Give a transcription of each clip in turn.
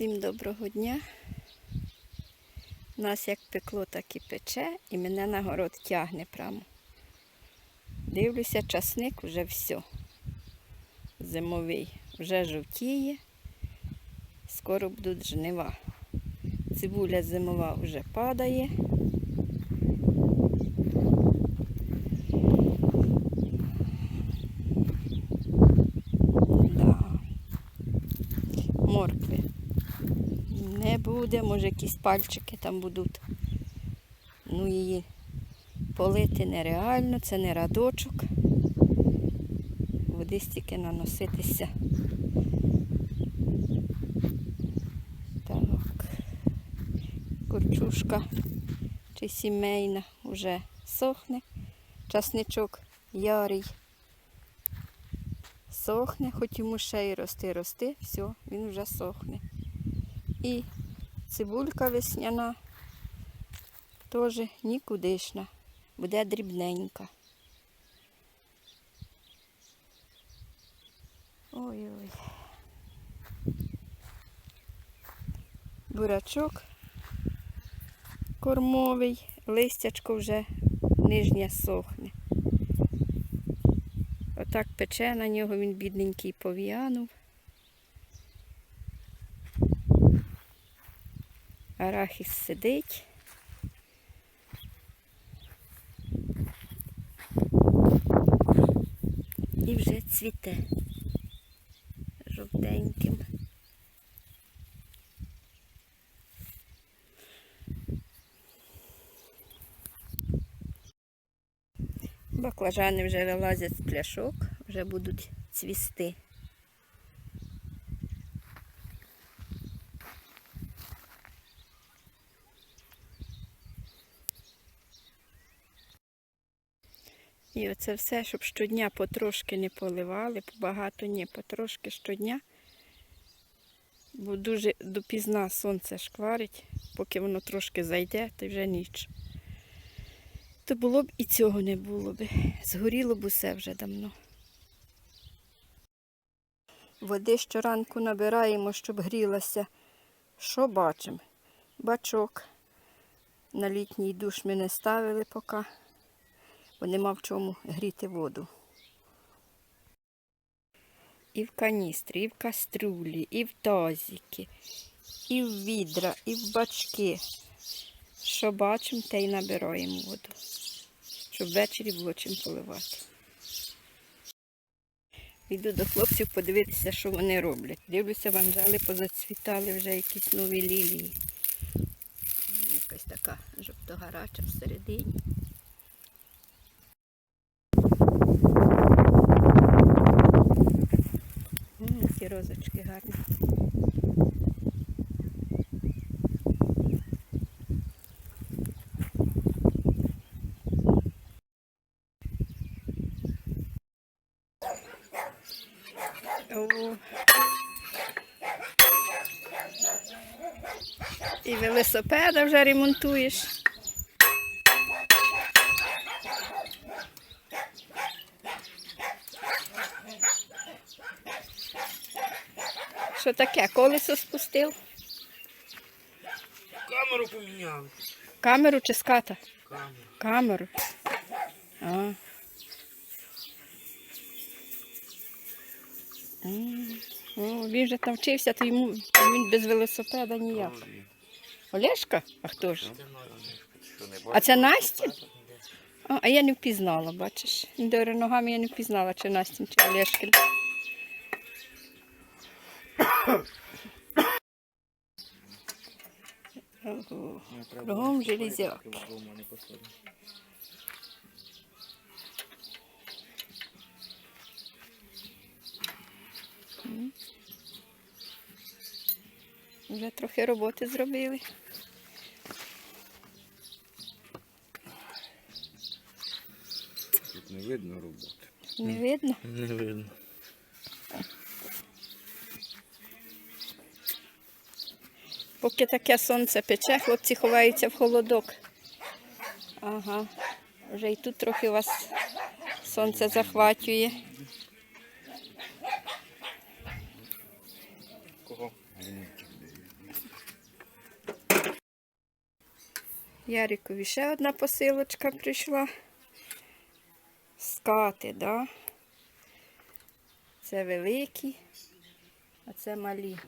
Всім доброго дня. У Нас як пекло, так і пече, і мене на город тягне прямо. Дивлюся, часник вже все. Зимовий вже жовтіє. Скоро будуть жнива. Цибуля зимова вже падає. Да. Моркви не буде, може якісь пальчики там будуть. Ну її полити нереально, це не радочок. Води стільки наноситися. Так. Курчушка чи сімейна вже сохне. Часничок ярий. Сохне, хоч йому ще й рости, рости, все, він вже сохне. І цибулька весняна теж нікудишна, буде дрібненька. Ой-ой. Бурачок кормовий, листячко вже нижнє сохне. Отак пече на нього, він бідненький пов'янув. Арахіс сидить. І вже цвіте жовтеньким. Баклажани вже вилазять з пляшок, вже будуть цвісти. І оце все, щоб щодня потрошки не поливали, багато ні, потрошки щодня. Бо дуже допізна сонце шкварить, поки воно трошки зайде, то вже ніч. То було б і цього не було б. Згоріло б усе вже давно. Води щоранку набираємо, щоб грілася. Що бачимо? Бачок. На літній душ ми не ставили поки бо нема в чому гріти воду. І в каністрі, і в каструлі, і в тазики, і в відра, і в бачки. Що бачимо, те й набираємо воду, щоб ввечері було чим поливати. Йду до хлопців подивитися, що вони роблять. Дивлюся, ванжали позацвітали вже якісь нові лілії. Якась така жовтогарача всередині. Велосипеда вже ремонтуєш. Що таке? Колесо спустив? Камеру поміняли. Камеру чи ската? Камеру. Камеру. А. О, він же там вчився, то йому він без велосипеда ніяк. Олешка? А хто ж? А це Настя? А, а я не впізнала, бачиш. Дори ногами я не впізнала, чи Настін, чи Олешкин. Ого. Кругом железяки. Вже трохи роботи зробили. Не видно роботи. Не видно? Не видно. Поки таке сонце пече, хлопці ховаються в холодок. Ага, вже і тут трохи вас сонце захвачує. Кого? Ярикові ще одна посилочка прийшла. Скати, да? Це великі, а це малі.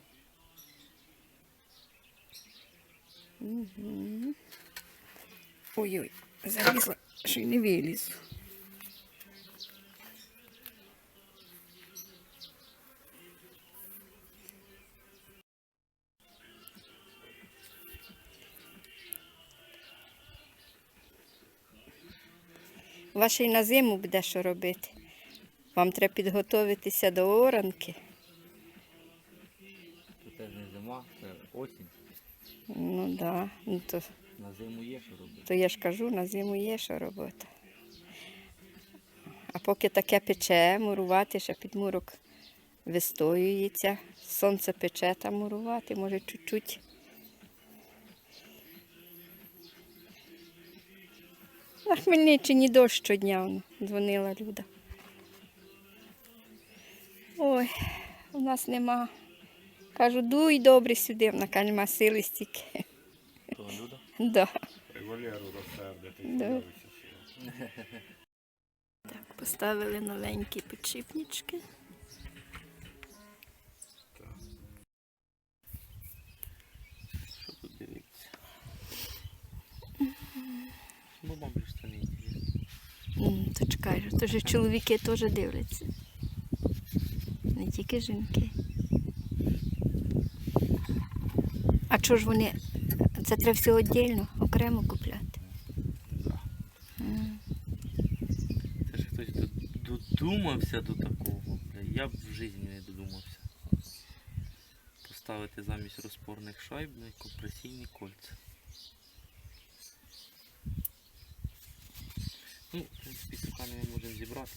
Угу. Ой-ой, залізла, що й не вилізу. Ваше й на зиму буде що робити. Вам треба підготуватися до оранки. Це не зима, це осінь. Ну так, да. ну, то, На зиму є що робити. то я ж кажу, на зиму є що робота. А поки таке пече, мурувати, ще підмурок вистоюється. Сонце пече та мурувати, може чуть-чуть. На Хмельниччині дощ щодня дзвонила Люда. Ой, у нас нема. Кажу, дуй добре сюди, вона каже, нема сили стільки. То Люда? Да. Валеру розсердити. Да. Так, поставили новенькі підшипнички. Що тут дивитися? Ну, вам ж це не інтересно. М, То чекай, то ж чоловіки теж дивляться. Не тільки жінки. А чого ж вони? Це треба все віддільно, окремо купляти. М. Це ж хтось додумався до такого. Я б в житті не додумався. Поставити замість розпорних шайб бля, компресійні кольця. Ну, в принципі, ми можемо зібрати,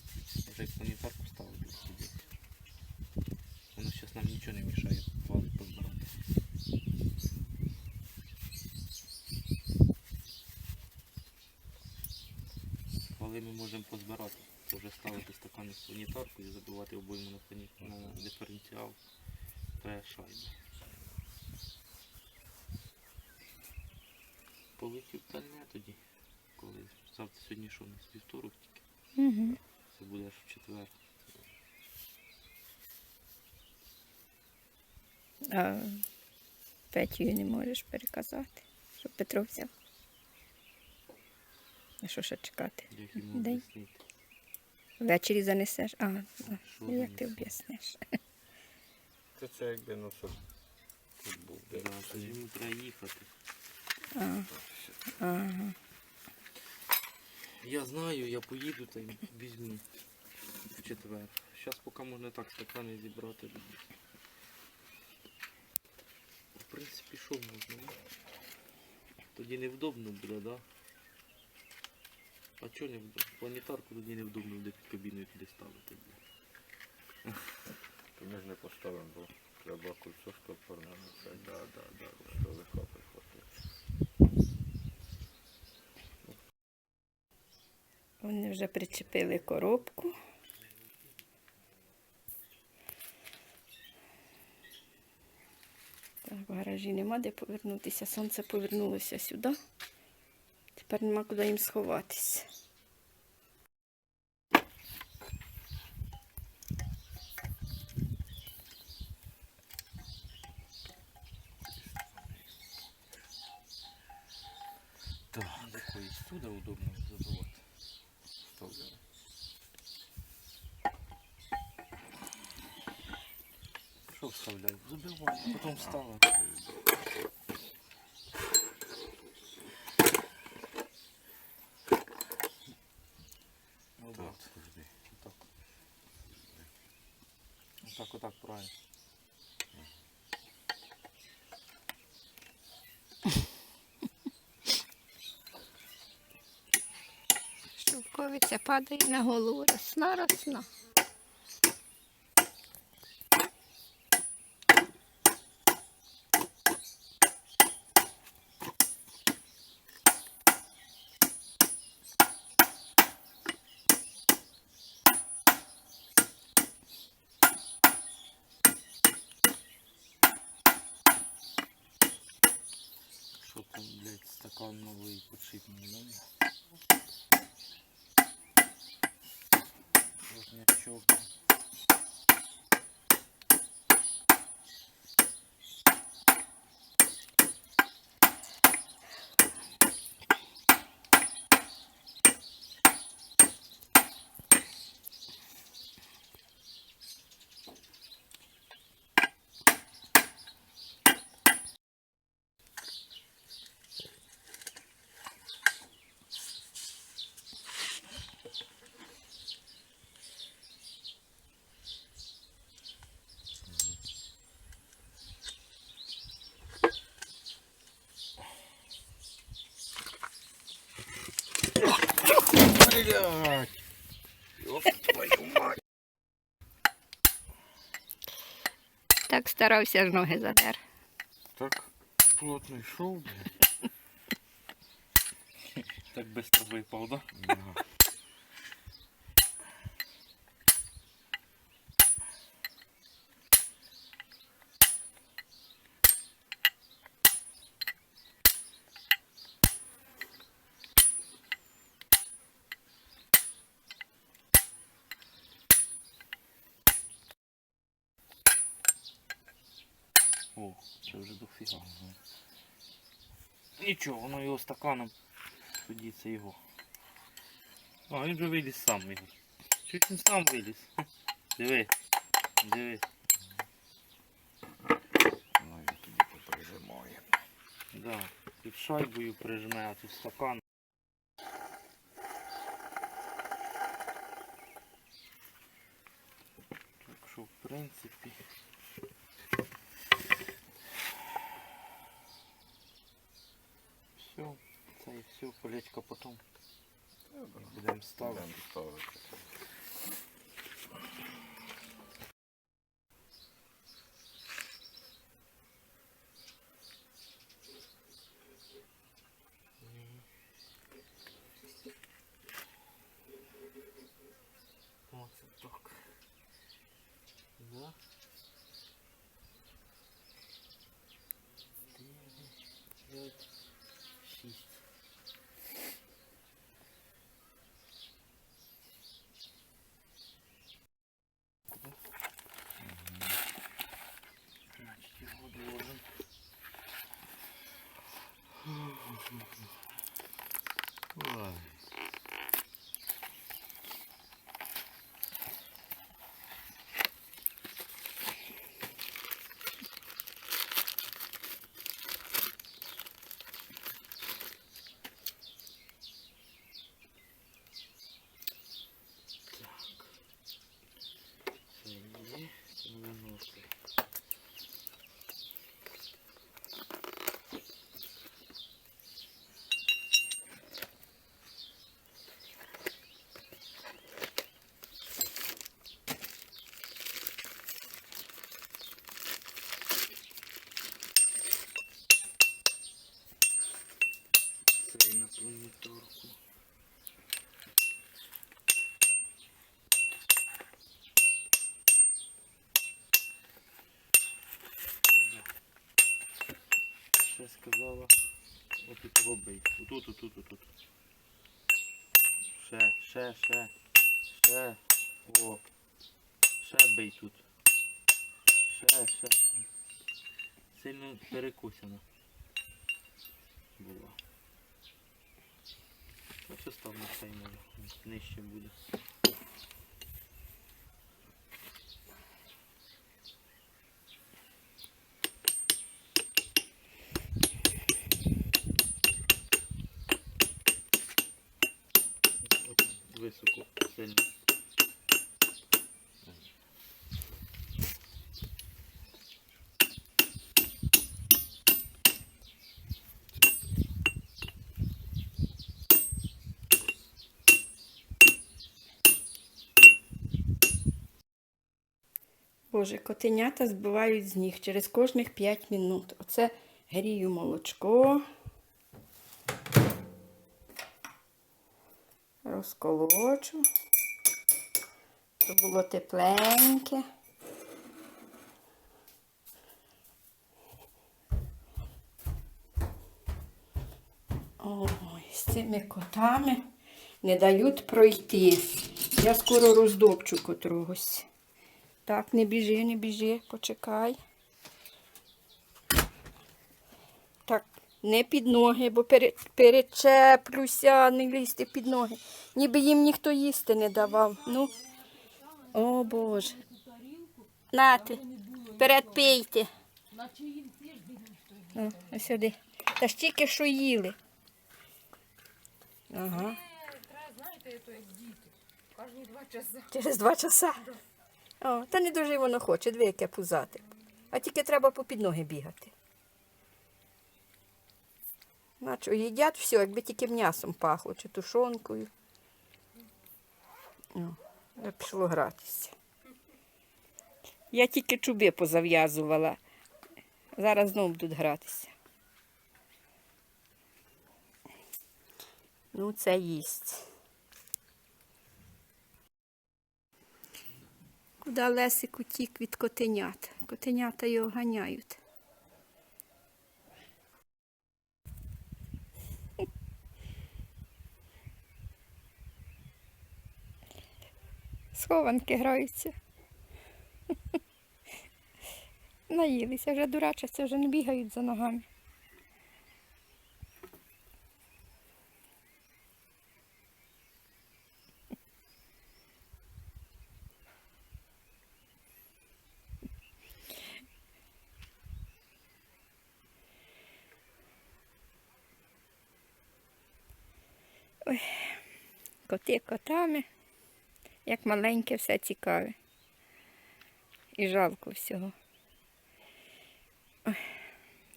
вже як планетарку ставити сюди. Воно зараз нам нічого не мішає вали позбирати. Вали ми можемо позбирати. Вже ставити стакани в планетарку і забивати обойму на, плані... на диференціал П-шайби. Полетів та не тоді, коли завтра сьогодні що у нас. Угу. Це буде аж в четвер. А Петю не можеш переказати, щоб Петро взяв. А що ще чекати? Як йому Дай. об'яснити? Ввечері занесеш? А, а, Що як ти занесу? об'ясниш? Це це якби ну щоб тут був де. Да, то йому треба їхати. А, ага. Я знаю, я поїду та й візьму в четвер. Зараз поки можна так стакани зібрати. В принципі, що можна? ну? Тоді невдобно буде, да? А чого невдобно? Планетарку тоді невдобно буде під кабіною туди ставити. Ми ж не поставимо, бо треба кольцо штопорне. Ну, це, да, да, да, що легко прихватити. Вони вже причепили коробку. Так, в гаражі нема де повернутися. Сонце повернулося сюди. Тепер нема куди їм сховатися. Так, якоїсь сюди удобно забивати. Вставляємо. Що вставляй? Забивай, потім вставай. Ну, Так, от, завжди. отак. Отак, отак, правильно. Шовковиця падає на голову. Росна, росна. Що там, блядь, стакан новий по Нічого. Блядь! Ёб твою мать! Так старався ж ноги задер. Так плотно йшов, блядь. Так швидко випав, да? Да. О, це вже дофіга. Нічого, воно його стаканом. Тоді це його. А, він вже виліз сам його. Чуть він сам виліз. Диви. Диви. Ну і тоді поприжимає. Да. Під шайбою прижме, а тут стакан. Так що, в принципі. Все, це все, потім будемо ставити. Будемо ставити. Оце так. Да. Дев'ять, п'ять, шість. Значить, його должен. Ой. Це є 90. Це і на планеторку. Ще сказала. От і того бий. Отут, отут, отут. Ще, ще, ще. Ще. О. Ще бий тут. Ще, ще. Сильно перекусена. Була. Оце став на цей. Нижче буде. От Високо, сильно. Боже, котенята збивають з ніг через кожних 5 минут. Оце грію молочко. Розколочу. Щоб було тепленьке. Ой, з цими котами не дають пройти. Я скоро роздопчу котрогось. Так, не біжи, не біжи, почекай. Так, не під ноги, бо перечеплюся, не лізти під ноги. Ніби їм ніхто їсти не давав. Ну. О Боже. Нати, передпийте. О, ось сюди. Та ж тільки що їли. Ага. Кожні два часи. Через два часа. О, та не дуже воно хоче, дві яке пузати. А тільки треба попід ноги бігати. Наче їдять все, якби тільки м'ясом пахло, чи тушонкою. О, я пішло гратися. Я тільки чуби позав'язувала. Зараз знову будуть гратися. Ну, це їсть. Куди Лесик утік від котенят. Котенята його ганяють. Схованки граються. Наїлися, вже дурачаться, вже не бігають за ногами. Коти котами, як маленьке, все цікаве. І жалко всього. Ой,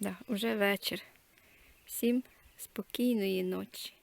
да, уже вечір. Всім спокійної ночі.